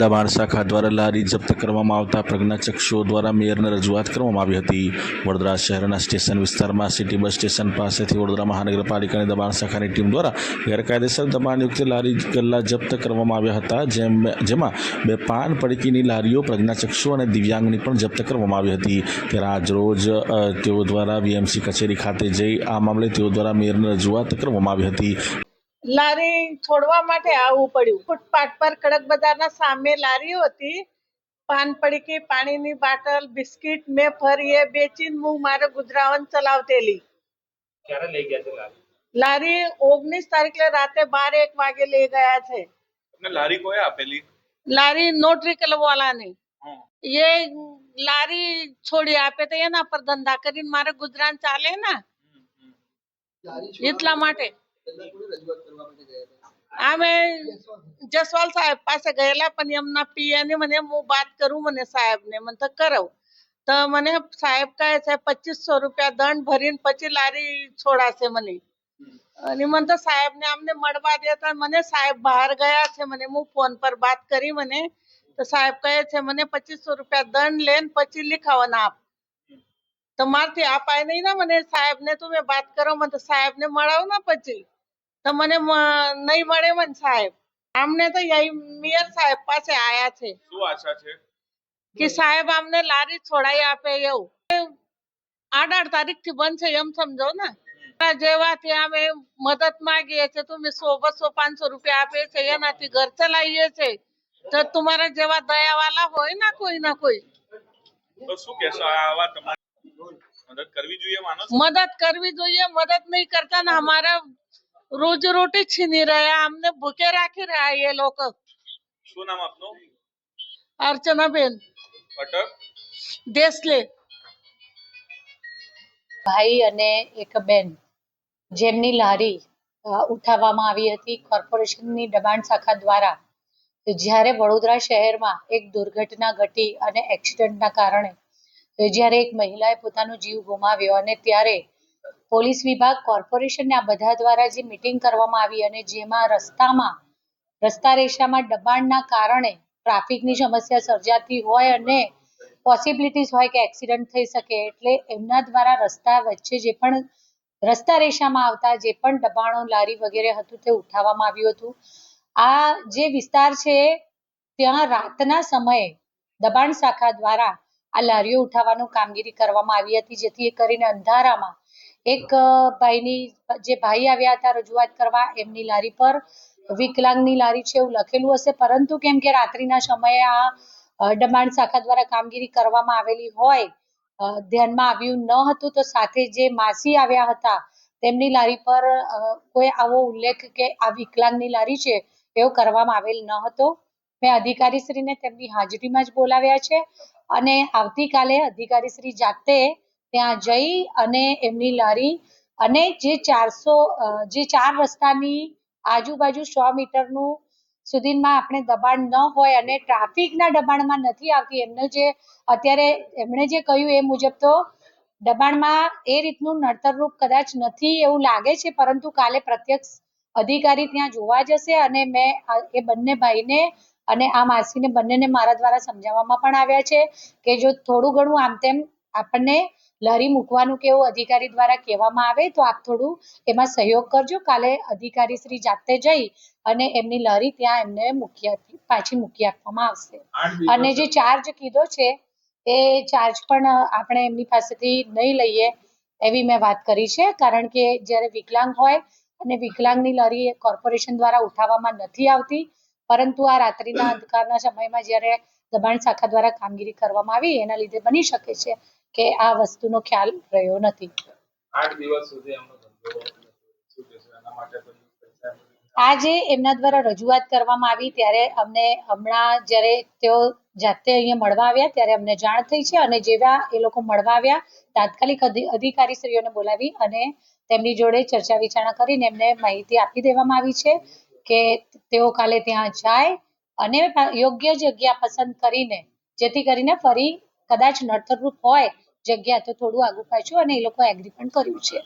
દબાણ શાખા દ્વારા લારી જપ્ત કરવામાં આવતા પ્રજ્ઞાચક્ષુઓ દ્વારા મેયરને રજૂઆત કરવામાં આવી હતી. વડોદરા શહેરના સ્ટેશન વિસ્તારમાં સિટી બસ સ્ટેશન પાસેથી વડોદરા મહાનગરપાલિકાની દબાણ શાખાની ટીમ દ્વારા ગેરકાયદેસર દબાણયુક્ત લારી ગલ્લા જપ્ત કરવામાં આવ્યા હતા, જેમ જેમાં બે પાન પડકીની લારીઓ પ્રજ્ઞાચક્ષુ અને દિવ્યાંગની પણ જપ્ત કરવામાં આવી હતી. ત્યારે આજરોજ તેઓ દ્વારા વીએમસી કચેરી ખાતે જઈ આ મામલે તેઓ દ્વારા મેયરને રજૂઆત કરવામાં આવી હતી. લારી છોડવા માટે આવવું પડ્યું. ફૂટપાથ પર કડક બજારના સામે લારીઓ હતી. પાન પડીકી પાણીની બાટલ બિસ્કિટ મેં ફરી એ બેચીને હું મારે ગુજરાન ચલાવતેલી. ક્યારે લઈ ગયા છે લારી? લારી ઓગણીસ તારીખે રાતે બાર એક વાગે લઈ ગયા છે. લારી કોઈ આપેલી? લારી નોટરી વાળાની એ લારી છોડી આપે તો એના પર ધંધા કરીને મારે ગુજરાન ચાલે ને? એટલા માટે. અમે જસવાલ સાહેબ પાસે ગયેલા પણ એમના પિયાને મને હું વાત કરું મને સાહેબને મને તો કરો તો મને સાહેબ કહે છે પચીસો રૂપિયા દંડ ભરીને પછી લારી છોડાશે મને. અને મને તો સાહેબને અમને મળવા દેતા મને સાહેબ બહાર ગયા છે મને હું ફોન પર વાત કરી મને. તો સાહેબ કહે છે મને પચીસો રૂપિયા દંડ લેન પછી લીખાવાના આપ. તો મારથી આય નહીં ને મને સાહેબ ને તમે વાત કરો મને તો સાહેબ ને મળાવો ને પછી. તો મને નહીં મળે મને સાહેબ. આમને તો મેયર સાહેબ પાસે આયા છે. શું આશા છે? કે સાહેબ અમને લારી છોડાઈ આપે એવું. આઠ આઠ તારીખથી બંધ છે એમ સમજો ને. જેવા જેવાથી અમે મદદ માંગીએ છીએ તમે સો બસો પાંચસો રૂપિયા આપે છે એનાથી ઘર ચલાવીએ છે તો તમારા જેવા દયાવાલા હોય ને કોઈ ના કોઈ. તો શું કહેશો આવા તમારી મદદ કરવી જોઈએ માનો મદદ કરવી જોઈએ મદદ નહીં કરતા ને અમારા રોજ રોટી છીની રહ્યા અમને ભૂખે રાખી રહ્યા એ લોકો. શું નામ આપનું? અર્ચનાબેન. અટક. દેસલે ભાઈ અને એક બેન જેમની લારી ઉઠાવવામાં આવી હતી કોર્પોરેશનની દબાણ શાખા દ્વારા. જ્યારે વડોદરા શહેરમાં એક દુર્ઘટના ઘટી અને એક્સિડન્ટના કારણે જ્યારે એક મહિલાએ પોતાનો જીવ ગુમાવ્યો અને ત્યારે પોલીસ વિભાગ કોર્પોરેશનને આ બધા દ્વારા જે મિટિંગ કરવામાં આવી અને જેમાં રસ્તામાં, રસ્તા રેશામાં દબાણના કારણે ટ્રાફિકની સમસ્યા સર્જાતી હોય અને પોસિબિલિટીઝ હોય કે એક્સિડન્ટ થઈ શકે, એટલે એમના દ્વારા રસ્તા વચ્ચે જે પણ રસ્તા રેશામાં આવતા, જે પણ દબાણો, લારી વગેરે હતું તે ઉઠાવવામાં આવ્યું હતું. આ જે વિસ્તાર છે, ત્યાં રાતના સમયે દબાણ શાખા દ્વારા આ લારીઓ ઉઠાવવાનું કામગીરી કરવામાં આવી હતી, જેથી કરીને અંધારામાં એક ભાઈની, જે ભાઈ આવ્યા હતા રજૂઆત કરવા, એમની લારી પર વિકલાંગની લારી છે એવું લખેલું હશે. પરંતુ કેમ કે રાત્રિના સમયે આ દબાણ શાખા દ્વારા કામગીરી કરવામાં આવેલી હોય ધ્યાનમાં આવ્યું ન હતું તો સાથે જે માસી આવ્યા હતા, તેમની લારી પર કોઈ આવો ઉલ્લેખ કે આ વિકલાંગની લારી છે એવો કરવામાં આવેલ ન હતો. મેં અધિકારીશ્રીને તેમની હાજરીમાં જ બોલાવ્યા છે અને આવતીકાલે અધિકારીશ્રી જાતે ત્યાં જઈ અને એમની લારી અને જે ચારસો જે ચાર રસ્તાની આજુબાજુ સો મીટરનું સુધીમાં આપણે દબાણ ન હોય અને ટ્રાફિકના દબાણમાં નથી આવતી, એમને જે અત્યારે એમણે જે કહ્યું એ મુજબ તો દબાણમાં એ રીતનું નડતરરૂપ કદાચ નથી એવું લાગે છે, પરંતુ કાલે પ્રત્યક્ષ અધિકારી ત્યાં જોવા જશે અને મેં એ બંને ભાઈને અને આ માસીને બંનેને મારા દ્વારા સમજાવવામાં પણ આવ્યા છે કે જો થોડું ઘણું આમ તેમ આપણને લારી મૂકવાનું કે એવું અધિકારી દ્વારા કહેવામાં આવે તો આપ થોડું એમાં સહયોગ કરજો. કાલે અધિકારી શ્રી જાતે જઈ અને એમની લારી ત્યાં એમને મૂકી પાછી મૂકી આપવામાં આવશે. અને જે ચાર્જ કીધો છે એ ચાર્જ પણ આપણે એમની પાસેથી નહીં લઈએ એવી મેં વાત કરી છે. કારણ કે જ્યારે વિકલાંગ હોય અને વિકલાંગની લરી કોર્પોરેશન દ્વારા ઉઠાવવામાં નથી આવતી પરંતુ આ રાત્રિના અંધકારના સમયમાં જ્યારે દબાણ શાખા દ્વારા કામગીરી કરવામાં આવી એના લીધે બની શકે છે. કે આ વસ્તુનો ખ્યાલ રહ્યો નથી. આઠ દિવસ સુધી આજે એમના દ્વારા રજૂઆત કરવામાં આવી ત્યારે અમને હમણાં જ્યારે તેઓ જાતે અહીંયા મળવા આવ્યા ત્યારે અમને જાણ થઈ છે અને જેવા એ લોકો મળવા આવ્યા તાત્કાલિક અધિ- અધિકારીશ્રીઓને બોલાવી અને તેમની જોડે ચર્ચા વિચારણા કરીને એમને માહિતી આપી દેવામાં આવી છે કે તેઓ કાલે ત્યાં જાય અને યોગ્ય જગ્યા પસંદ કરીને જેથી કરીને ફરી કદાચ નડતરરૂપ હોય જગ્યા તો થોડું આગુ પાછું અને એ લોકો એગ્રી પણ કર્યું છે.